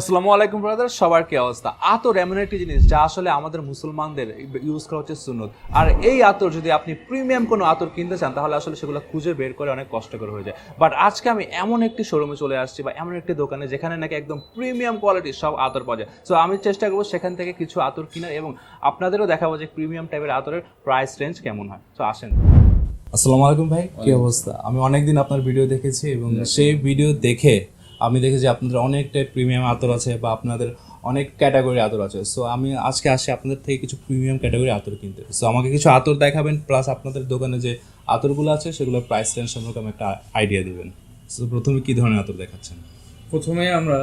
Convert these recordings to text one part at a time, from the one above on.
আসসালামু আলাইকুম ব্রাদার সবার কি অবস্থা? আতর এমন একটি জিনিস যা আসলে আমাদের মুসলমানদের ইউজ করা হচ্ছে সুন্নত। আর এই আতর যদি আপনি প্রিমিয়াম কোনো আতর কিনতে চান তাহলে আসলে সেগুলো খুঁজে বের করে অনেক কষ্টকর হয়ে যায়। বাট আজকে আমি এমন একটি শোরুমে চলে আসছি বা এমন একটি দোকানে যেখানে নাকি একদম প্রিমিয়াম কোয়ালিটির সব আতর পাওয়া যায়। সো আমি চেষ্টা করব সেখান থেকে কিছু আতর কেনার এবং আপনাদেরও দেখাবো যে প্রিমিয়াম টাইপের আতরের প্রাইস রেঞ্জ কেমন হয়। সো আসেন। আসসালামু আলাইকুম ভাই কি অবস্থা? আমি অনেকদিন আপনার ভিডিও দেখেছি এবং সেই ভিডিও দেখে আমি দেখেছি আপনাদের অনেকটাই প্রিমিয়াম আতর আছে বা আপনাদের অনেক ক্যাটাগরি আতর আছে। সো আমি আজকে আসি আপনাদের থেকে কিছু প্রিমিয়াম ক্যাটাগরি আতর কিনতে। সো আমাকে কিছু আতর দেখাবেন প্লাস আপনাদের দোকানে যে আতরগুলো আছে সেগুলোর প্রাইস রেঞ্জ সম্পর্কে আমি একটা আইডিয়া দেবেন। সো প্রথমে কী ধরনের আতর দেখাচ্ছেন? প্রথমে আমরা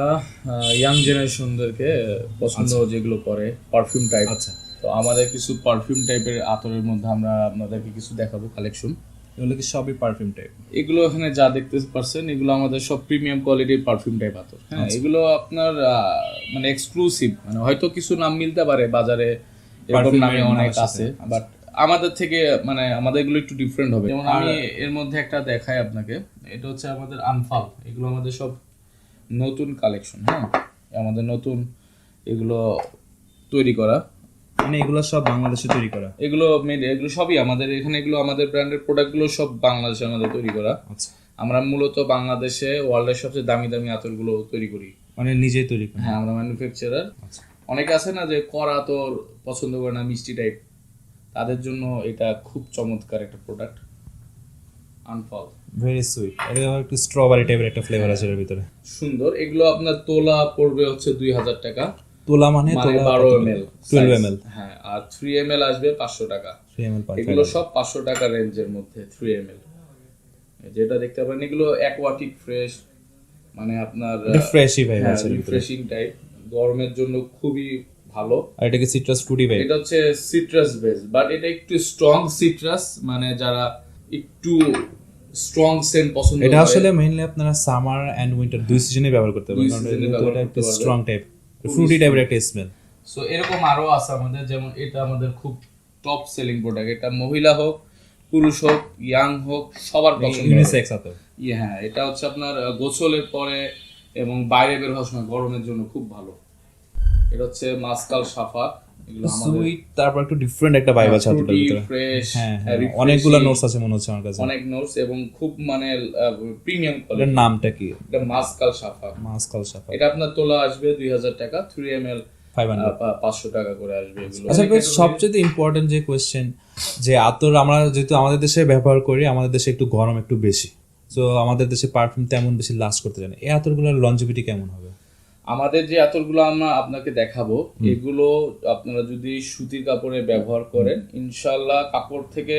ইয়াং জেনারেশনদেরকে পছন্দ যেগুলো করে পারফিউম টাইপ আচ্ছা। তো আমাদের কিছু পারফিউম টাইপের আতরের মধ্যে আমরা আপনাদেরকে কিছু দেখাবো কালেকশন এগুলো কি সবই পারফিউম টাইপ এগুলো এখানে যা দেখতে পারছেন এগুলো আমাদের সব প্রিমিয়াম কোয়ালিটির পারফিউম টাইপ আতর হ্যাঁ এগুলো আপনার মানে এক্সক্লুসিভ মানে হয়তো কিছু নাম মিলতে পারে বাজারে এরকম নামে অনেক আছে। বাট আমাদের থেকে মানে আমাদের এগুলো একটু ডিফারেন্ট হবে। যেমন আমি এর মধ্যে একটা দেখাই আপনাকে এটা হচ্ছে আমাদের আনফাল এগুলো আমাদের সব নতুন কালেকশন হ্যাঁ? আমাদের নতুন এগুলো তৈরি করা। মানে এগুলো সব বাংলাদেশে তৈরি করা? এগুলো made- এগুলো সবই আমাদের এখানে এগুলো আমাদের ব্র্যান্ডের প্রোডাক্টগুলো সব বাংলাদেশে আমাদের তৈরি করা। আচ্ছা। আমরা মূলত বাংলাদেশে ওয়ার্ল্ডের সবচেয়ে দামি দামি আতরগুলো তৈরি করি। মানে নিজেই তৈরি করা হ্যাঁ আমরা ম্যানুফ্যাকচারার আচ্ছা। অনেকে আছে না যে কর আতর পছন্দ করে না মিষ্টি টাইপ তাদের জন্য এটা খুব চমৎকার একটা প্রোডাক্ট আনফল ভেরি সুইট এটা একটু স্ট্রবেরি টাইপের একটা ফ্লেভার আছে এর ভিতরে। সুন্দর। এগুলো আপনার তোলা পড়বে হচ্ছে দুই হাজার টাকা। তোলা মানে মানে বারো M L twelve M L হ্যাঁ আর থ্রি এম এল আসবে পাঁচশো টাকা। থ্রি এম এল এগুলো সব পাঁচশো টাকা রেঞ্জের মধ্যে থ্রি এম এল যেটা দেখতে পারেন এগুলো অ্যাকোয়াটিক ফ্রেশ মানে আপনার ভাই হ্যাঁ, আছে রিফ্রেশিং টাইপ গরমের জন্য খুবই ভালো। আর এটা কি সিট্রাস ফ্রুটি ভাই? এটা হচ্ছে সিট্রাস বেস বাট এটা একটু স্ট্রং সিট্রাস মানে যারা একটু স্ট্রং সেন্ট পছন্দ এটা আসলে মেইনলি আপনারা সামার এন্ড উইন্টার দুই সিজনে ব্যবহার করতে পারেন। কারণ এটা একটু স্ট্রং টাইপ ফ্রুটি টাইপের একটা স্মেল সো এরকম আরও আছে আমাদের যেমন এটা আমাদের খুব টপ সেলিং প্রোডাক্ট এটা মহিলা হোক পুরুষ হোক ইয়াং হোক সবার পছন্দ ইউনিসেক্স আছে। ইয়ে হ্যাঁ এটা হচ্ছে আপনার গোছলের গোসলের পরে এবং বাইরে বের হওয়ার সময় গরমের জন্য খুব ভালো। এটা হচ্ছে মাসকাল সাফা সুইট তারপর একটু ডিফারেন্ট একটা ভাইব আছে হাতের ভিতরে। ফ্রেশ অনেকগুলো নোটস আছে মনে হচ্ছে আমার কাছে। অনেক নোটস এবং খুব মানে প্রিমিয়াম এটার নামটা কি? এটা মাসকাল সাফা। মাসকাল সাফা। এটা আপনার তোলা আসবে দুই হাজার টাকা করে আসবে এগুলো। আচ্ছা সবচেয়ে ইম্পর্টেন্ট যে আতর আমরা যেহেতু আমাদের দেশে ব্যবহার করি আমাদের দেশে একটু গরম একটু বেশি। তো আমাদের দেশে পারফিউম তেমন বেশি লাস্ট করতে জানে এই আতর আতরগুলোর লঞ্জিভিটি কেমন হবে? আমাদের যে আতরগুলো আমরা আপনাকে দেখাবো এগুলো আপনারা যদি সুতির কাপড়ে ব্যবহার করেন ইনশাল্লাহ কাপড় থেকে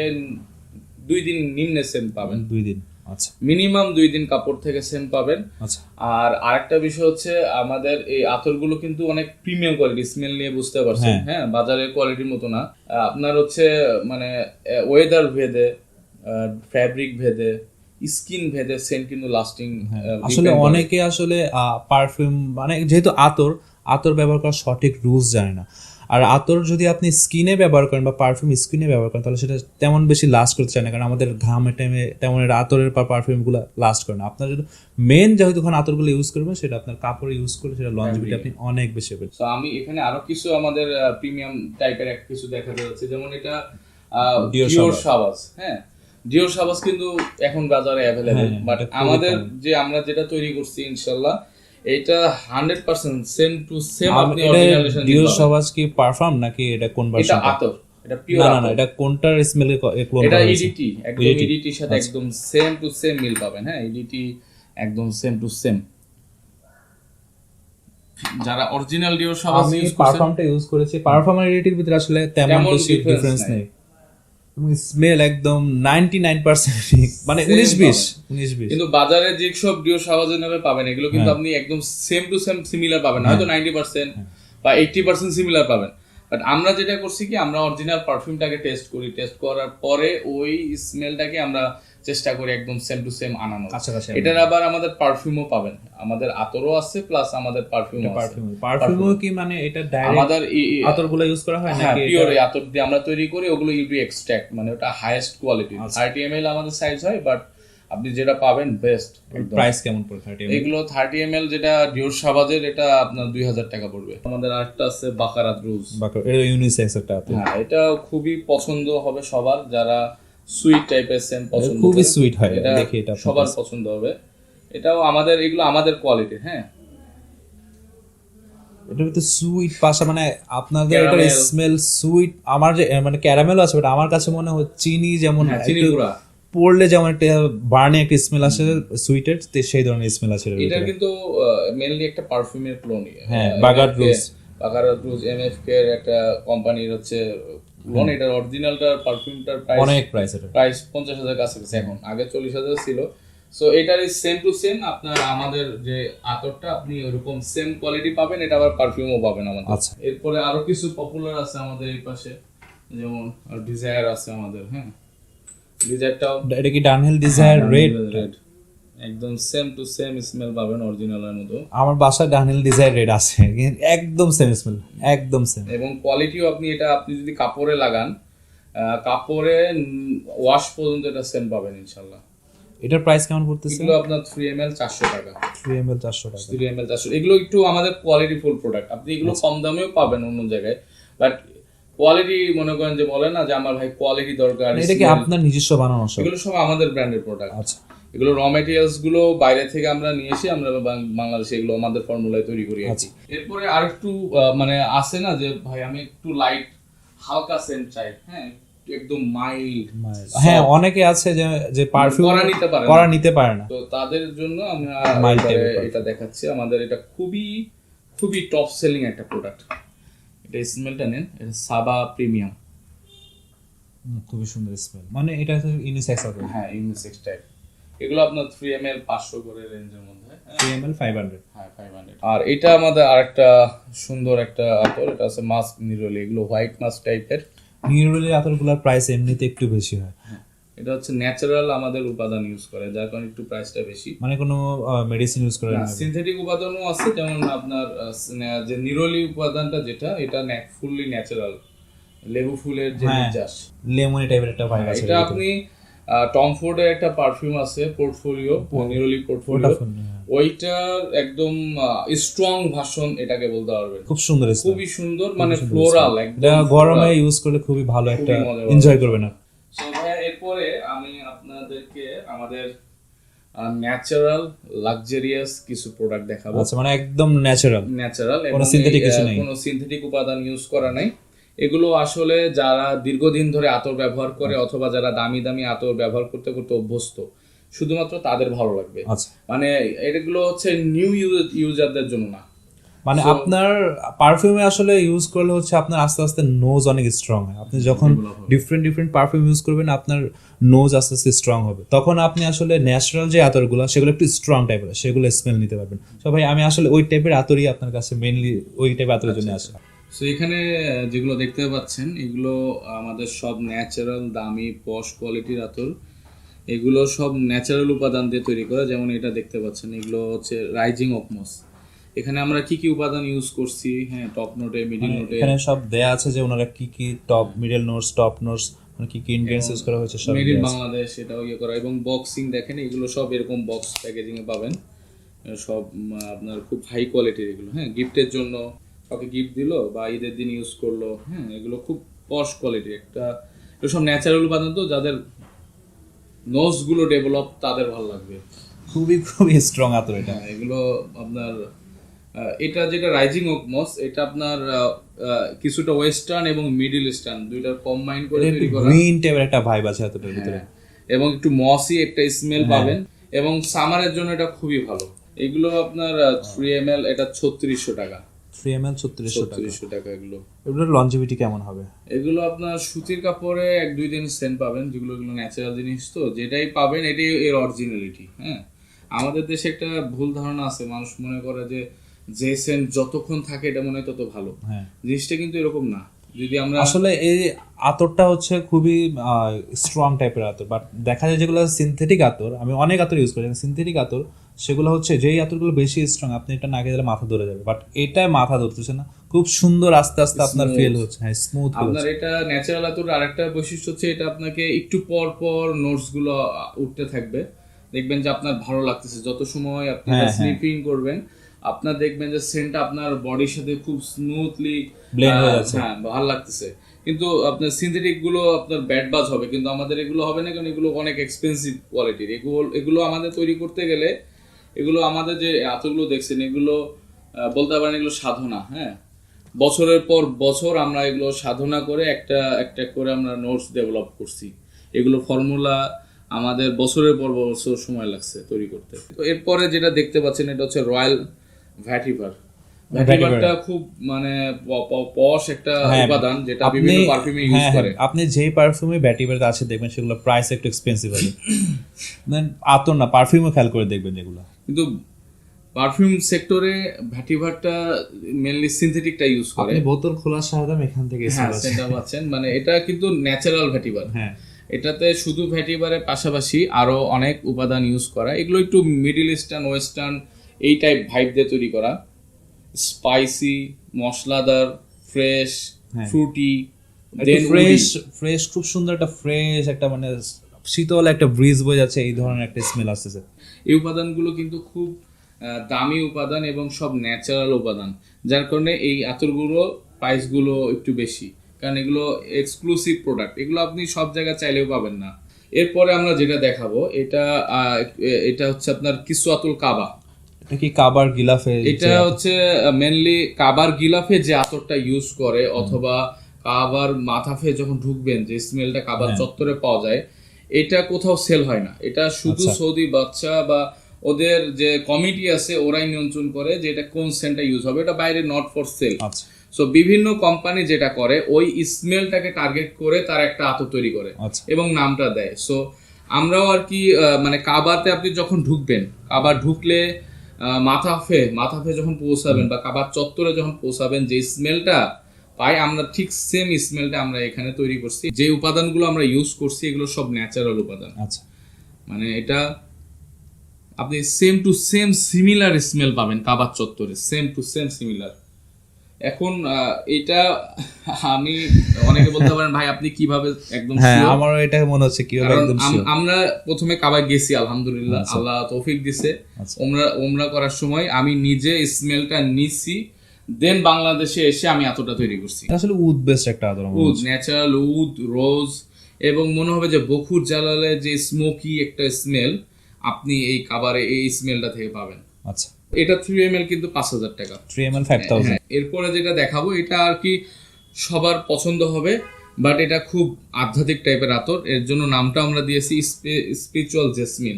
দুই দিন নিম্নে সেন্ট পাবেন। দুই দিন আচ্ছা। মিনিমাম দুই দিন কাপড় থেকে সেন্ট পাবেন। আচ্ছা। আর আরেকটা বিষয় হচ্ছে আমাদের এই আতরগুলো কিন্তু অনেক প্রিমিয়াম কোয়ালিটি স্মেল নিয়ে বুঝতে পারছেন। হ্যাঁ। বাজারের কোয়ালিটির মতো না। আপনার হচ্ছে মানে ওয়েদার ভেদে ফ্যাব্রিক ভেদে স্কিন ভেদে সেন্ট কিন্তু লাস্টিং আসলে অনেকে আসলে পারফিউম মানে যেহেতু আতর আতর ব্যবহার করার সঠিক রুলস জানে না। আর আতর যদি আপনি স্কিনে ব্যবহার করেন বা পারফিউম স্কিনে ব্যবহার করেন তাহলে সেটা তেমন বেশি লাস্ট করতে চায় না। কারণ আমাদের ঘামের টাইমে তেমন আতরের বা পারফিউমগুলো লাস্ট করে না। আপনার যদি মেন যেহেতু যখন আতরগুলো ইউজ করবেন সেটা আপনার কাপড় ইউজ করে সেটা লঞ্জিভিটি আপনি অনেক বেশি পাবেন। তো আমি এখানে আরও কিছু আমাদের প্রিমিয়াম টাইপের এক কিছু দেখা যাচ্ছে। যেমন এটা ডিওর সাবাস হ্যাঁ। ডিওর সাবাস কিন্তু এখন বাজারে অ্যাভেলেবেল বাট আমাদের যে আমরা যেটা তৈরি করছি ইনশাল্লাহ এটা hundred percent same to same আপনি অরিজিনালেশন ডিওর সবাজ কি পারফিউম নাকি এটা কোন এটা ভার্সন আতর এটা পিওর না না এটা কোনটার স্মেলে ক্লোন এটা ইডিটি একদম EDT ইডিটির সাথে একদম সেম টু সেম মিল পাবেন হ্যাঁ ইডিটি একদম সেম টু সেম যারা অরিজিনাল ডিওর সাবাস আমি ইউজ পারফর্মটা ইউজ করেছি। পারফর্মার এডিটির ভিতরে আসলে তেমন ডিফারেন্স নাই। এবং স্মেল একদম 99% মানে উনিশ বিশ উনিশ বিশ। কিন্তু বাজারে যে সব ডিও সাবাজের নামে পাবেন এগুলো কিন্তু আপনি একদম সেম টু সেম সিমিলার পাবেন। না, হয়তো নাইনটি পার্সেন্ট বা এইটটি পার্সেন্ট সিমিলার পাবেন। বাট আমরা যেটা করছি কি আমরা অরিজিনাল পারফিউমটাকে টেস্ট করি। টেস্ট করার পরে ওই স্মেলটাকে আমরা চেষ্টা করি একদম সেম টু সেম আনানো। এটার আবার আমাদের পারফিউমও পাবেন। আমাদের আতরও আছে প্লাস আমাদের পারফিউমও আছে। পারফিউম পারফিউমও কি মানে এটা ডাইরেক্ট আমাদের আতরগুলো ইউজ করা হয় হ্যাঁ নাকি পিওর আতর দিয়ে আমরা তৈরি করি ওগুলো ইউবি এক্সট্রাক্ট মানে ওটা হাইয়েস্ট কোয়ালিটি আচ্ছা। থার্টি এম আমাদের সাইজ হয় বাট আপনি যেটা পাবেন বেস্ট প্রাইস কেমন পড়ে থার্টি এগুলো থার্টি এম যেটা ডিওর সাবাজের এটা আপনার দুই হাজার টাকা পড়বে। আমাদের আরেকটা আছে বাকারাত রুজ এটা ইউনিসেক্স একটা হাতে হ্যাঁ এটা খুবই পছন্দ হবে সবার যারা সুইট টাইপের সেম পছন্দ খুবই সুইট হয় দেখি এটা সবার পছন্দ হবে। এটাও আমাদের এগুলো আমাদের কোয়ালিটি হ্যাঁ। এটা তো সুইট পাশা মানে আপনাদের এটা স্মেল সুইট আমার যে মানে ক্যারামেল আছে বাট আমার কাছে মনে হয় চিনি যেমন হ্যাঁ, চিনি পড়লে যেমন একটা বার্নে একটা স্মেল আসে সুইটের সেই ধরনের স্মেল এটার এটা কিন্তু মেনলি একটা পারফিউমের ক্লোন হ্যাঁ, বাগার রুজ। বাগারাত রুজ এমএফকে এর একটা কোম্পানির হচ্ছে ক্লোন এটার অরিজিনালটার পারফিউমটার প্রাইস অনেক প্রাইস এটা প্রাইস পঞ্চাশ হাজার কাছাকাছি এখন। আগে চল্লিশ হাজার ছিল। সো এটার সেম টু সেম আপনার আমাদের যে আতরটা আপনি ওরকম সেম কোয়ালিটি পাবেন এটা আবার পারফিউমও পাবেন আমাদের। আচ্ছা। এরপরে আরও কিছু পপুলার আছে আমাদের এই পাশে যেমন ডিজায়ার আছে আমাদের হ্যাঁ? ডিজায়ারটাও এটা কি ডানহিল ডিজায়ার রেড রেড একদম সেম টু সেম স্মেল পাবেন অরিজিনালের মতো। আমার বাসায় ডানহিল ডিজায়ার রেড আছে একদম সেম স্মেল একদম সেম এবং কোয়ালিটিও আপনি এটা আপনি যদি কাপড়ে লাগান কাপড়ে ওয়াশ পর্যন্ত এটা সেম পাবেন ইনশাল্লাহ এটার প্রাইস কেমন পড়তেছে? এগুলো আপনার থ্রি এম এল চারশো টাকা। থ্রি এম এল চারশো টাকা। থ্রি এম এল চারশো। এগুলো একটু আমাদের কোয়ালিটি ফুল প্রোডাক্ট আপনি এগুলো আচ্ছা। কম দামেও পাবেন অন্য জায়গায়। বাট কোয়ালিটি মনে করেন যে বলে না যে আমার ভাই কোয়ালিটি দরকার এটা কি আপনার নিজস্ব বানানো এগুলো সব আমাদের ব্র্যান্ডের প্রোডাক্ট আচ্ছা। এগুলো র মেটেরিয়ালসগুলো বাইরে থেকে আমরা নিয়ে এসে আমরা বাংলাদেশে এগুলো আমাদের ফর্মুলায় তৈরি করি আর কি। এরপরে আর একটু মানে আছে না যে ভাই আমি একটু লাইট হালকা সেন্ট চাই হ্যাঁ? একদম মাইল্ড হ্যাঁ অনেকে আছে যে যে পারফিউম করা নিতে পারে করা নিতে পারে না। তো তাদের জন্য আমরা এটা দেখাচ্ছি। আমাদের এটা খুবই খুবই টপ সেলিং একটা প্রোডাক্ট এটা স্মেলটা নেন এটা সাবা প্রিমিয়াম খুবই সুন্দর স্মেল মানে এটা ইউনিসেক্স আছে হ্যাঁ ইউনিসেক্স টাইপ এগুলো আপনার থ্রি এম এল পাঁচশো করে রেঞ্জের মধ্যে হ্যাঁ? Three M L five hundred হ্যাঁ ফাইভ হান্ড্রেড আর এটা আমাদের আরেকটা সুন্দর একটা আতর এটা আছে মাস্ক নিরলি এগুলো হোয়াইট মাস্ক টাইপের নিউরোলি আতরগুলোর প্রাইস এমনিতে একটু বেশি হয়। এটা হচ্ছে ন্যাচারাল আমাদের উপাদান ইউজ করে যার কারণে একটু প্রাইসটা বেশি। মানে কোনো মেডিসিন ইউজ করে না সিনথেটিক উপাদানও আছে যেমন আপনার যে নিরলি উপাদানটা যেটা এটা ফুললি ন্যাচারাল লেবু ফুলের যে হ্যাঁ, নির্যাস। লেমনি টাইপের একটা ভাইব আছে এটা আপনি টম ফোর্ডের একটা পারফিউম আছে পোর্টফোলিও নিরলি পোর্টফোলিও। ওইটার একদম স্ট্রং ভাষণ এটাকে বলতে পারবেন। খুব সুন্দর খুবই সুন্দর মানে ফ্লোরাল এটা গরমে ইউজ করলে খুবই ভালো একটা এনজয় করবে না So, ভাইয়া, এরপরে আমি আপনাদেরকে আমাদের ন্যাচারাল লাক্সারিয়াস কিছু প্রোডাক্ট দেখাবো। আচ্ছা মানে একদম ন্যাচারাল ন্যাচারাল কোনো synthetic কিছু নেই। কোনো সিনথেটিক উপাদান ইউজ করা নাই। এগুলো আসলে যারা দীর্ঘদিন ধরে আতর ব্যবহার করে অথবা যারা দামি দামি আতর ব্যবহার করতে করতে অভ্যস্ত শুধুমাত্র তাদের ভালো লাগবে। আচ্ছা। মানে এগুলো হচ্ছে নিউ ইউজারদের জন্য না। মানে আপনার পারফিউমে আসলে ইউজ করলে হচ্ছে আপনার আস্তে আস্তে নোজ অনেক স্ট্রং হয়। আপনি যখন ডিফারেন্ট ডিফারেন্ট পারফিউম ইউজ করবেন আপনার নোজ আস্তে আস্তে স্ট্রং হবে। তখন আপনি আসলে ন্যাচারাল যে আতরগুলো সেগুলো একটু স্ট্রং টাইপের সেগুলো স্মেল নিতে পারবেন। তো ভাই আমি আসলে ওই টাইপের আতরই আপনার কাছে মেইনলি ওই টাইপের আতরের জন্য আসে। সো এখানে যেগুলো দেখতে পাচ্ছেন এগুলো আমাদের সব ন্যাচারাল দামি পশ কোয়ালিটির আতর এগুলো সব ন্যাচারাল উপাদান দিয়ে তৈরি করা যেমন এটা দেখতে পাচ্ছেন এগুলো হচ্ছে রাইজিং অকমস এখানে আমরা কি কি উপাদান ইউজ করছি? হ্যাঁ টপ নোটে মিডিল নোটে এখানে সব দেয়া আছে যে ওনারা কি কি top middle notes top notes মানে কি কি ইনগ্রেডিয়েন্টস ইউজ করা হয়েছে সব মেড ইন বাংলাদেশ এটাও ইয়ে করা। এবং বক্সিং দেখেন এগুলো সব এরকম বক্স প্যাকেজিং এ পাবেন। সব আপনার খুব হাই কোয়ালিটির এগুলো হ্যাঁ গিফটের জন্য। কাউকে গিফট দিলো বা ঈদের দিন ইউজ করল হ্যাঁ এগুলো খুব পশ কোয়ালিটি একটা সব ন্যাচারাল উপাদান তো যাদের নোজগুলো ডেভেলপ তাদের ভালো লাগবে। খুবই খুবই স্ট্রং আতর এটা। হ্যাঁ এগুলো আপনার এটা যেটা রাইজিং অকমস এটা আপনার কিছুটা ওয়েস্টার্ন এবং মিডল ইস্টার্ন দুইটার কম্বাইন করে তৈরি করা। গ্রিন টাইপের একটা ভাইব আছে আতরের ভিতরে। হ্যাঁ, এবং একটু মসি একটা স্মেল পাবেন এবং সামারের জন্য এটা খুবই ভালো। এগুলো আপনার থ্রি এম এল এটা ছত্রিশশো টাকা। থ্রি এম এল ছত্রিশশো টাকা। ছত্রিশশো টাকা এগুলো। এগুলোর লঞ্জিভিটি কেমন হবে? এগুলো আপনার সুতির কাপড়ে এক দুই দিন সেন্ট পাবেন যেগুলো এগুলো ন্যাচারাল জিনিস তো। যেটাই পাবেন এটাই এর অরিজিনালিটি হ্যাঁ? আমাদের দেশে একটা ভুল ধারণা আছে মানুষ মনে করে যে যে সেন্ট যতক্ষণ থাকে এটা মনে হয় তত ভালো। হ্যাঁ। জিনিসটা কিন্তু এরকম না। যদি আমরা আসলে এই আতরটা হচ্ছে খুবই স্ট্রং টাইপের আতর বাট দেখা যায় যেগুলো সিনথেটিক আতর আমি অনেক আতর ইউজ করি সিনথেটিক আতর সেগুলো হচ্ছে যেই আতরগুলো বেশি স্ট্রং আপনি এটা নাকে দিলে মাথা ধরে যাবে। বাট এটা মাথা ধরতেছে না। খুব সুন্দর আস্তে আস্তে আপনার ফিল হচ্ছে। হ্যাঁ স্মুথ আপনার এটা ন্যাচারাল আতর আরেকটা বৈশিষ্ট্য হচ্ছে এটা আপনাকে একটু পর পর নোটসগুলো উঠতে থাকবে। দেখবেন যে আপনার ভালো লাগতেছে। যত সময় আপনি হ্যাঁ, হ্যাঁ। স্লিপিং করবেন আপনার দেখবেন যে সেন্টটা আপনার বডির সাথে খুব স্মুথলি Blend হয়ে যাচ্ছে। হ্যাঁ ভালো লাগতেছে। কিন্তু আপনার সিনথেটিকগুলো আপনার ব্যাড বাজ হবে। কিন্তু আমাদের এগুলো হবে না কারণ এগুলো অনেক এক্সপেন্সিভ কোয়ালিটির এগুলো এগুলো আমাদের তৈরি করতে গেলে এগুলো আমাদের যে এতগুলো দেখছেন এগুলো বলতে পারেন এগুলো সাধনা হ্যাঁ? বছরের পর বছর আমরা এগুলো সাধনা করে একটা একটা করে আমরা নোটস ডেভেলপ করছি। এগুলো ফর্মুলা আমাদের বছরের পর বছর সময় লাগছে তৈরি করতে। তো এরপরে যেটা দেখতে পাচ্ছেন এটা হচ্ছে রয়্যাল ভ্যাটিভার ভ্যাটিভারটা খুব মানে পশ একটা হ্যাঁ, উপাদান যেটা বিভিন্ন পারফিউমে ইউজ হ্যাঁ, করে। হ্যাঁ, আপনি যেই পারফিউমে ব্যাটিভারতে আছে দেখবেন সেগুলো প্রাইস একটু এক্সপেন্সিভ হবে আতর না পারফিউমও খেয়াল করে দেখবেন যেগুলো। কিন্তু পারফিউম সেক্টরে ভ্যাটিভারটা মেনলি সিনথেটিকটা ইউজ করে। আপনি বোতল খোলার সাথে এখান থেকে হ্যাঁ সেটা পাচ্ছেন। মানে এটা কিন্তু ন্যাচারাল ভ্যাটিভার হ্যাঁ। এটাতে শুধু ভ্যাটিভারের পাশাপাশি আরও অনেক উপাদান ইউজ করা। এগুলো একটু মিডল ইস্টার্ন ওয়েস্টার্ন এই টাইপ ভাইব দিয়ে তৈরি করা। স্পাইসি মশলাদার ফ্রেশ। ফ্রুটি ফ্রেশ ফ্রেশ খুব সুন্দর একটা ফ্রেশ একটা মানে শীতল একটা ব্রিজ বয়ে যাচ্ছে এই ধরনের একটা স্মেল আসতেছে। এই উপাদানগুলো কিন্তু খুব দামি উপাদান এবং সব ন্যাচারাল উপাদান। যার কারণে এই আতরগুলো প্রাইসগুলো একটু বেশি। কারণ এগুলো এক্সক্লুসিভ প্রোডাক্ট এগুলো আপনি সব জায়গায় চাইলেও পাবেন না। এরপরে আমরা যেটা দেখাবো এটা এটা হচ্ছে আপনার কিসুয়াতুল কাবা। এটা কি কাবার গিলাফে এটা হচ্ছে মেনলি কাবার গিলাফে যে আতরটা ইউজ করে অথবা কাবার মাথাফে যখন ঢুকবেন যে স্মেলটা কাবার চত্বরে পাওয়া যায় এটা কোথাও সেল হয় না। এটা শুধু সৌদি বাচ্চা বা ওদের যে কমিটি আছে ওরাই নিয়ন্ত্রণ করে যে এটা কোন সেন্টটা ইউজ হবে। এটা বাইরে নট ফর সেল আচ্ছা। সো বিভিন্ন কোম্পানি যেটা করে ওই স্মেলটাকে টার্গেট করে তার একটা আতর তৈরি করে আচ্ছা। এবং নামটা দেয়। সো আমরাও আর কি মানে কাবাতে আপনি যখন ঢুকবেন কাবার ঢুকলে আহ, মাথা ফে যখন পৌঁছাবেন বা কাবার চত্বরে যখন পৌঁছাবেন যে স্মেলটা পাই আমরা ঠিক সেম স্মেলটা আমরা এখানে তৈরি করছি। যে উপাদানগুলো আমরা ইউজ করছি এগুলো সব ন্যাচারাল উপাদান। আচ্ছা। মানে এটা আপনি same to same similar smell পাবেন কাবার চত্বরে। সেম টু সেম সিমিলার এখন এটা আমি অনেকে বলতে পারেন ভাই আপনি কীভাবে একদম হ্যাঁ আমারও এটা মনে হচ্ছে কীভাবে একদম আম- আমরা প্রথমে কাবায় গেছি আলহামদুলিল্লাহ। আল্লাহ তৌফিক দিছে। আচ্ছা। ওমরা ওমরা করার সময় আমি নিজে স্মেলটা নিছি দেন বাংলাদেশে এসে আমি এতটা তৈরি করছি। আসলে উড বেস্ট একটা আদর উদ ন্যাচারাল উদ রোজ এবং মনে হবে যে বকুর জ্বালালে যে স্মোকি একটা স্মেল আপনি এই কাবারে এই স্মেলটা থেকে পাবেন। আচ্ছা। এটা থ্রি এম এল কিন্তু পাঁচ হাজার টাকা। Three M L five thousand এরপরে যেটা দেখাবো এটা আর কি সবার পছন্দ হবে বাট এটা খুব আধ্যাত্মিক টাইপের আতর। এর জন্য নামটা আমরা দিয়েছি স্পিরিচুয়াল জেসমিন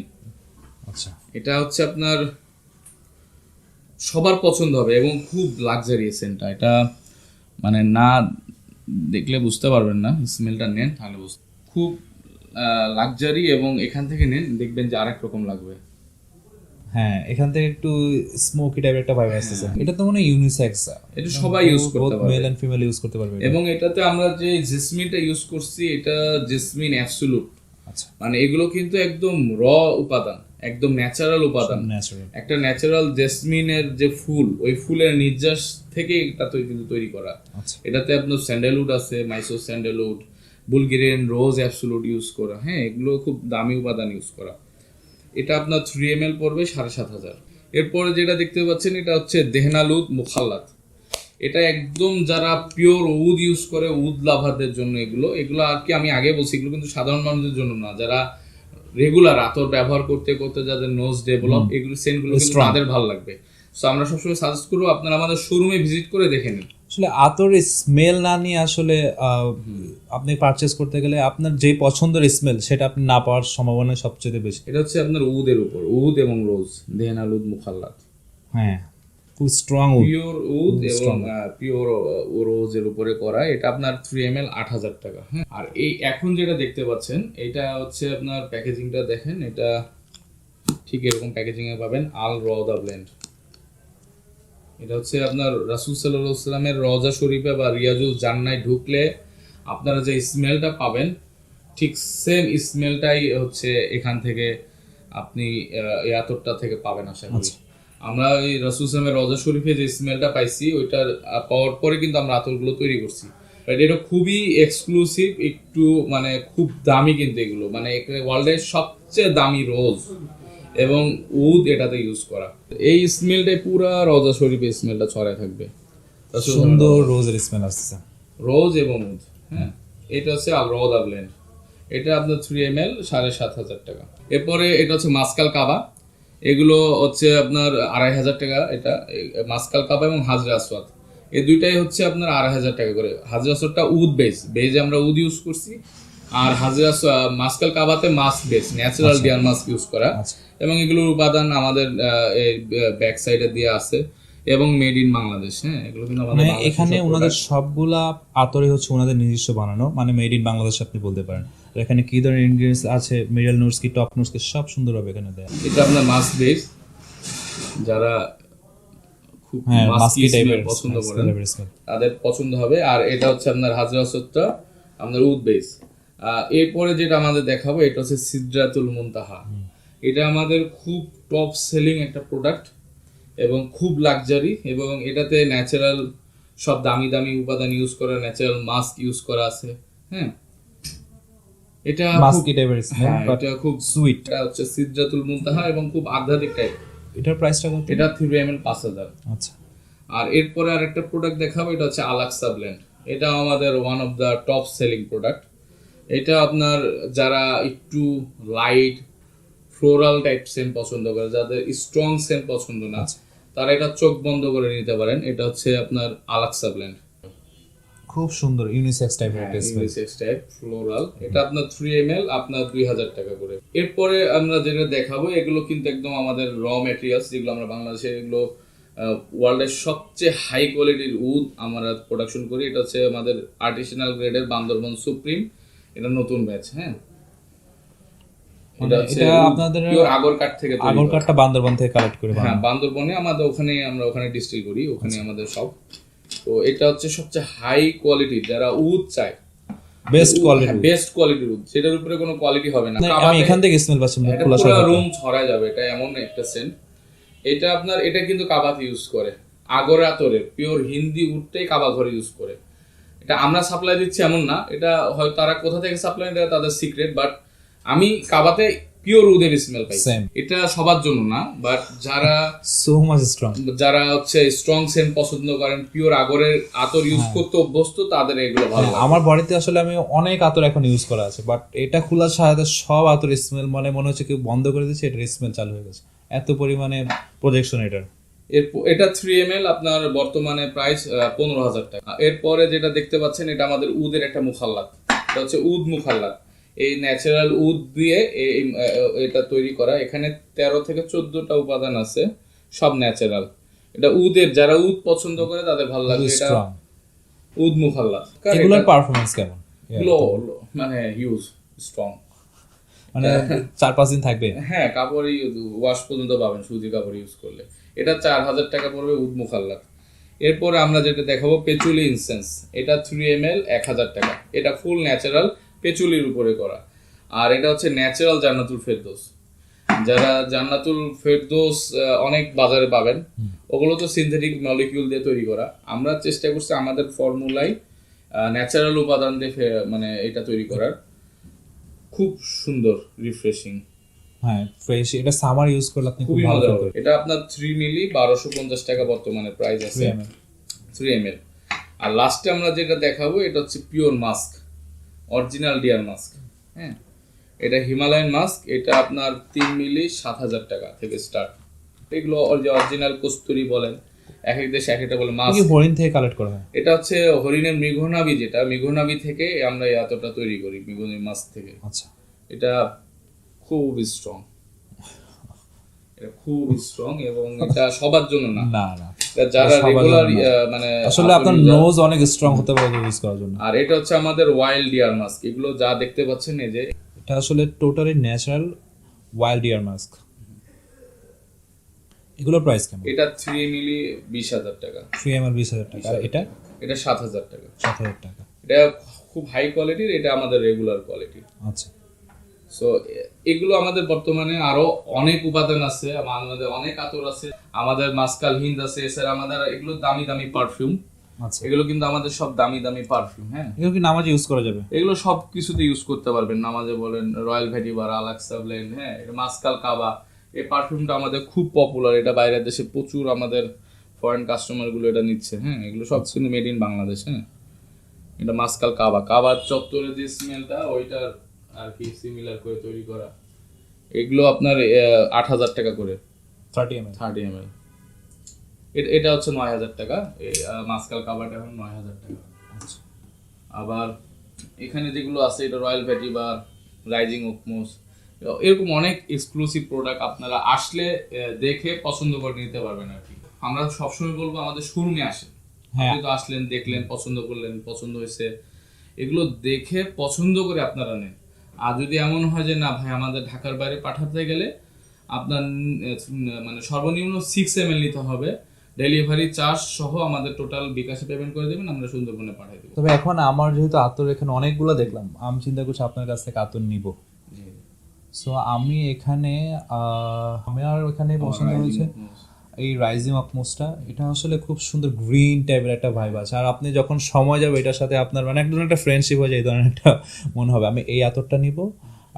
আচ্ছা। এটা হচ্ছে আপনার সবার পছন্দ হবে এবং খুব লাক্সারি সেন্টটা এটা মানে না দেখলে বুঝতে পারবেন না স্মেলটা নেন তাহলে বুঝতে খুব লাক্সারি এবং এখান থেকে নেন দেখবেন যে আরেক রকম লাগবে। হ্যাঁ এখান থেকে একটু স্মোকি টাইপের একটা ভাইব আসতেছে। এটা তো মনে হয় ইউনিসেক্স এটা সবাই ইউজ করতে পারবে। মেল এন্ড ফিমেল ইউজ করতে পারবে এবং এটাতে আমরা যে জেসমিনটা ইউজ করছি এটা জেসমিন অ্যাবসুলুট আচ্ছা। মানে এগুলো কিন্তু একদম র উপাদান। একদম ন্যাচারাল উপাদান। একটা ন্যাচারাল জেসমিনের যে ফুল ওই ফুলের নির্যাস থেকে এটা তৈরি কিন্তু তৈরি করা। আচ্ছা। এটাতে আপনার স্যান্ডেলউড আছে Mysore sandalwood Bulgarian rose absolute use করা। হ্যাঁ এগুলো খুব দামি উপাদান ইউজ করা। এটা আপনার থ্রি এম এল পড়বে সাড়ে সাত হাজার। এরপরে যেটা দেখতে পাচ্ছেন এটা হচ্ছে দেহনালুদ মুখাল্লাত এটা একদম যারা পিওর উদ ইউজ করে উদ লাভারদের জন্য এগুলো। এগুলো আর কি আমি আগে বলছি এগুলো কিন্তু সাধারণ মানুষের জন্য না। যারা রেগুলার আতর ব্যবহার করতে করতে যাদের নোজ ডেভেলপ এগুলো সেন্টগুলো কিন্তু. তাদের ভালো লাগবে। সো আমরা সবসময় সাজেস্ট করব আপনারা আমাদের শোরুমে ভিজিট করে দেখে নিন। আসলে আতরের স্মেল না নিয়ে আসলে আপনি পারচেজ করতে গেলে আপনার যে পছন্দের স্মেল সেটা আপনি না পাওয়ার সম্ভাবনা সবচেয়ে বেশি। এটা হচ্ছে আপনার উদের উপর উদ এবং রোজ দেহনাল উদ মুখাল্লাত হ্যাঁ। খুব স্ট্রং উড পিওর উদ এবং পিওর রোজের উপরে করা। এটা আপনার থ্রি এম এল আট হাজার টাকা হ্যাঁ? আর এই এখন যেটা দেখতে পাচ্ছেন এটা হচ্ছে আপনার প্যাকেজিংটা দেখেন এটা ঠিক এরকম প্যাকেজিং এ পাবেন আল ব্লেন্ড এটা হচ্ছে আপনার রাসুল সাল্লাহ সাল্লামের রজা শরীফে বা রিয়াজুল জান্নায় ঢুকলে আপনারা যে স্মেলটা পাবেন ঠিক সেম স্মেলটাই হচ্ছে এখান থেকে আপনি আতরটা থেকে পাবেন আশা করি। আমরা এই রাসুল সালামের রজা শরীফে যে স্মেলটা পাইছি ওইটার আহ, পাওয়ার পরে কিন্তু আমরা আতরগুলো তৈরি করছি। এটা খুবই এক্সক্লুসিভ একটু মানে খুব দামি কিন্তু এগুলো। মানে ওয়ার্ল্ডের সবচেয়ে দামি রোজ এবং উদ এটাতে ইউজ করা। এই স্মেলটাই পুরা রজা শরীফে স্মেলটা ছড়ায় থাকবে। সুন্দর রোজের স্মেল আসছে। রোজ এবং উদ হ্যাঁ। এটা হচ্ছে রোদা ব্লেন্ড এটা আপনার থ্রি এম এল সাড়ে সাত হাজার টাকা। এরপরে এটা হচ্ছে মাসকাল কাবা। এগুলো হচ্ছে আপনার আড়াই হাজার টাকা এটা মাসকাল কাবা এবং হাজরা আসওয়াদ। এই দুইটাই হচ্ছে আপনার আড়াই হাজার টাকা করে। হাজরা আসওয়াদটা উদ বেস বেজে আমরা উদ ইউজ করছি। আর হাজরা মাসকাল কাবাতে musk base natural deer musk use করা। আচ্ছা। এবং এগুলোর উপাদান আমাদের এই ব্যাক সাইডে দিয়ে আছে। এবং মেড ইন বাংলাদেশ হ্যাঁ এগুলো কিন্তু আমাদের মানে এখানে ওনাদের সবগুলা আতরে হচ্ছে ওনাদের নিজস্ব বানানো মানে মেড ইন বাংলাদেশ আপনি বলতে পারেন। আর এখানে কি ধরনের ইনগ্রিডিয়েন্টস আছে? মিডল নোটস কি টপ নোটস কি সব সুন্দরভাবে এখানে দেয়। এটা আপনার মাস্ক বেস যারা খুব হ্যাঁ মাস্কি মাস্কি টাইপের পছন্দ করেন তাদের পছন্দ হবে। আর এটা হচ্ছে আপনার হাজরা সত্তা আপনার উদ বেস এরপরে যেটা আমাদের দেখাবো এটা হচ্ছে সিদ্রাতুল মুনতাহা। এটা আমাদের খুব টপ সেলিং একটা প্রোডাক্ট এবং খুব লাক্সারি এবং এটাতে ন্যাচারাল সব দামি দামি উপাদান ইউজ করা ন্যাচারাল মাস্ক ইউজ করা আছে। হ্যাঁ? এটা মাস্কি টাইপের স্মেল হ্যাঁ, বাট এটা খুব সুইট এটা হচ্ছে সিদ্রাতুল মুনতাহা এবং খুব আধ্যাত্মিক টাইপ এটার প্রাইসটা কত? এটা থ্রি এম এল পাঁচ হাজার। আচ্ছা। আর এরপরে আরেকটা প্রোডাক্ট দেখাবো এটা হচ্ছে আলাক্সা ব্লেন্ড এটা আমাদের one of the top selling product এটা আপনার যারা একটু লাইট ফ্লোরাল টাইপ সেন্ট পছন্দ করে যাদের স্ট্রং সেন্ট পছন্দ না তারা এটা চোখ বন্ধ করে নিতে পারেন। এটা হচ্ছে আপনার আলাক্সা ব্লেন্ড খুব সুন্দর ইউনিসেক্স টাইপের একটা স্মেল ইউনিসেক্স টাইপ ফ্লোরাল এটা আপনার থ্রি এম এল আপনার দুই হাজার টাকা করে। এরপরে আমরা যেটা দেখাবো এগুলো কিন্তু একদম আমাদের র মেটেরিয়ালস যেগুলো আমরা বাংলাদেশে এগুলো ওয়ার্ল্ডের সবচেয়ে হাই কোয়ালিটির উড আমরা প্রোডাকশন করি। এটা হচ্ছে আমাদের আর্টিসানাল গ্রেডের বান্দরবন সুপ্রিম। এটা নতুন ব্যাচ হ্যাঁ। মানে এটা আপনাদের আগর কাঠ থেকে আগর কাঠটা বান্দরবান থেকে কালেক্ট করে হ্যাঁ বান্দরবনে আমাদের ওখানে আমরা ওখানে ডিস্টিল করি ওখানে আচ্ছা। আমাদের সব। তো এটা হচ্ছে সবচেয়ে হাই কোয়ালিটি যারা উড চায়। বেস্ট কোয়ালিটি বেস্ট কোয়ালিটির উড সেটার উপরে কোনো কোয়ালিটি হবে না। আমি এখান থেকে স্মেল পাচ্ছি মুখ খোলা রুম যাবে এটা এমন একটা সেন্ট এটা আপনার এটা কিন্তু কাবাত ইউজ করে। আগর পিওর হিন্দি উডটাই কাবা ঘরে ইউজ করে। এটা আমরা সাপ্লাই দিচ্ছি এমন না এটা হয়তো তারা কোথা থেকে সাপ্লাই দেয় তাদের সিক্রেট বাট আমি কাবাতে পিওর উদের স্মেল পাই এটা সবার জন্য না বাট যারা সো মাচ স্ট্রং যারা হচ্ছে স্ট্রং সেন্ট পছন্দ করেন পিওর আগরের আতর ইউজ করতে অভ্যস্ত তাদের এগুলো ভালো আমার বাড়িতে আসলে আমি অনেক আতর এখন ইউজ করা আছে বাট এটা খোলার সাথে সব আতর স্মেল মানে মনে হচ্ছে কেউ বন্ধ করে দিচ্ছে এটার স্মেল চালু হয়ে গেছে। এত পরিমাণে প্রজেকশন এটার। এটা থ্রি এম এল আপনার বর্তমানে প্রাইস পনেরো হাজার টাকা। এরপরে যেটা দেখতে পাচ্ছেন এটা আমাদের উদের একটা মুখাল্লাত। এটা হচ্ছে উদ মুখাল্লাত। এই ন্যাচারাল উদ দিয়ে এটা তৈরি করা। এখানে তেরো থেকে চোদ্দটা উপাদান আছে সব ন্যাচারাল এটা উদের যারা উদ পছন্দ করে তাদের ভালো লাগে এটা উদ মুখাল্লাত এগুলোর পারফরমেন্স কেমন? লো মানে হিউজ স্ট্রং মানে চার পাঁচ দিন থাকবে? হ্যাঁ কাপড়ই ওয়াশ পর্যন্ত পাবেন সুতি কাপড় ইউজ করলে। এটা চার হাজার টাকা পড়বে উদ মুখাল্লাত এরপরে আমরা যেটা দেখাবো পেচুলি ইনসেন্স এটা থ্রি এম এল এক হাজার টাকা। এটা ফুল ন্যাচারাল পেচুলির উপরে করা। আর এটা হচ্ছে ন্যাচারাল জান্নাতুল ফেরদোস। যারা জান্নাতুল ফেরদোস অনেক বাজারে পাবেন ওগুলো তো সিনথেটিক মলিকিউল দিয়ে তৈরি করা। আমরা চেষ্টা করছি আমাদের ফর্মুলাই ন্যাচারাল উপাদান দিয়ে মানে এটা তৈরি করার। খুব সুন্দর রিফ্রেশিং হ্যাঁ ফ্রেশ এটা সামার ইউজ করলে আপনি খুব ভালো এটা আপনার থ্রি মিলি বারোশো পঞ্চাশ টাকা বর্তমানে প্রাইস আছে। 3 ml আর লাস্টে আমরা যেটা দেখাবো এটা হচ্ছে pure musk original deer musk হ্যাঁ? এটা হিমালয়ান মাস্ক এটা আপনার তিন মিলি সাত হাজার টাকা থেকে স্টার্ট এগুলো অরিজিনাল কস্তুরি বলেন এক এক দেশে এক একটা বলে মাস্ক হরিণ থেকে কালেক্ট করা হয়? এটা হচ্ছে হরিণের মৃগনাবি যেটা মৃগনাবি থেকে আমরা এই এতটা তৈরি করি মৃগনাবি মাস্ক থেকে। আচ্ছা। এটা খুব স্ট্রং এটা খুব স্ট্রং এবং এটা সবার জন্য না। না না। যারা রেগুলার মানে আসলে আপনার নোজ অনেক স্ট্রং হতে পারে ইউজ করার জন্য। আর এটা হচ্ছে আমাদের ওয়াইল্ড ডিয়ার মাস্ক এগুলো যা দেখতে পাচ্ছেন এই যে এটা আসলে totally natural wild deer musk এগুলোর প্রাইস কেমন? এটা থ্রি মিলি বিশ হাজার টাকা। থ্রি এম বিশ হাজার টাকা। আর এটা? এটা সাত হাজার টাকা। সাত হাজার টাকা। এটা খুব হাই কোয়ালিটির এটা আমাদের রেগুলার কোয়ালিটি আচ্ছা। সো এগুলো আমাদের বর্তমানে আরও অনেক উপাদান আছে আমাদের অনেক আতর আছে আমাদের মাসকাল হিন্দ আছে এছাড়া আমাদের এগুলো দামি দামি পারফিউম আচ্ছা। এগুলো কিন্তু আমাদের সব দামি দামি পারফিউম হ্যাঁ। এগুলো কি নামাজে ইউজ করা যাবে? এগুলো সব কিছুতে ইউজ করতে পারবেন নামাজে বলেন রয়্যাল ভ্যাটিবার আলাক্সা ব্লেন্ড হ্যাঁ মাসকাল কাবা। এই পারফিউমটা আমাদের খুব পপুলার এটা বাইরের দেশে প্রচুর আমাদের ফরেন কাস্টমারগুলো এটা নিচ্ছে হ্যাঁ এগুলো সব কিন্তু মেড ইন বাংলাদেশ হ্যাঁ। এটা মাসকাল কাবা। কাবার চত্বরে যে স্মেলটা ওইটার আর কি সিমিলার করে তৈরি করা। এগুলো আপনার আট হাজার টাকা করে। Thirty M thirty M L এটা হচ্ছে নয় হাজার টাকা। মাসকাল কাবারটা এখন নয় হাজার টাকা। আবার এখানে যেগুলো আছে এটা রয়্যাল ভ্যাটি বা রাইজিং ওকমোস এরকম অনেক এক্সক্লুসিভ প্রোডাক্ট আপনারা আসলে দেখে পছন্দ করে নিতে পারবেন আর কি। আমরা সবসময় বলব আমাদের শোরুমে আসেন। হ্যাঁ। আপনি তো আসলেন দেখলেন পছন্দ করলেন পছন্দ হয়েছে। এগুলো দেখে পছন্দ করে আপনারা নেন। আর যদি এমন হয় যে না ভাই আমাদের ঢাকার বাইরে পাঠাতে গেলে আপনার মানে সর্বনিম্ন সিক্স এম এল নিতে হবে। ডেলিভারি চার্জ সহ আমাদের টোটাল বিকাশে পেমেন্ট করে দেবেন আমরা সুন্দরবনে পাঠিয়ে দেবো। তবে এখন আমার যেহেতু আতর এখানে অনেকগুলো দেখলাম। আমি চিন্তা করছি আপনার কাছ থেকে আতর নিব। সো আমি এখানে আমার এখানে পছন্দ হয়েছে। এই রাইজিং অকমোসটা এটা আসলে খুব সুন্দর গ্রিন টাইপের একটা ভাইব আছে। আর আপনি যখন সময় যাবে, এটার সাথে আপনার মানে এক ধরনের একটা ফ্রেন্ডশিপ হয়ে যায়, এই ধরনের একটা মনে হবে। আমি এই আতরটা নিব,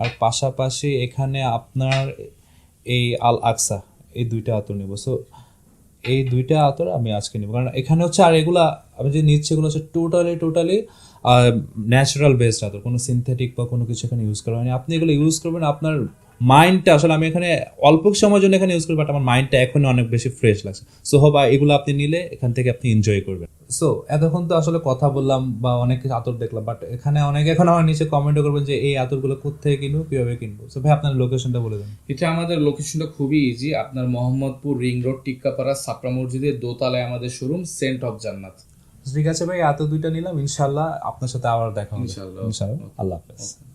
আর পাশাপাশি এখানে আপনার এই আল আকসা, এই দুইটা আতর নিব। সো এই দুইটা আতর আমি আজকে নিব। কারণ এখানে হচ্ছে আর এগুলা, আমি যে নিচ্ছি, এগুলো হচ্ছে টোটালি টোটালি ন্যাচারাল বেসড আতর। কোনো সিনথেটিক বা কোনো কিছু এখানে ইউজ করা হয়নি। আপনি এগুলো ইউজ করবেন, আপনার মাইন্ডটা আসলে আমি এখানে অল্প সময়ের জন্য এখানে ইউজ করি বাট আমার মাইন্ডটা এখন অনেক বেশি ফ্রেশ লাগছে। সো হবা এগুলো আপনি নিলে এখান থেকে আপনি এনজয় করবেন। সো এতক্ষণ তো আসলে কথা বললাম বা অনেক কিছু আতর দেখলাম বাট এখানে অনেকে এখন আমার নিচে কমেন্টও করবেন যে এই আতরগুলো কোথেকে কিনবো কীভাবে কিনবো? সো ভাই আপনার লোকেশনটা বলে দেন। এটা আমাদের লোকেশনটা খুবই ইজি আপনার মোহাম্মদপুর রিং রোড টিক্কাপাড়া সাপড়া মসজিদের দোতলায় আমাদের শোরুম সেন্ট অফ জান্নাত ঠিক আছে ভাই এত দুইটা নিলাম ইনশাল্লাহ আপনার সাথে আবার দেখা হবে। ইনশাল্লাহ আল্লাহ হাফেজ।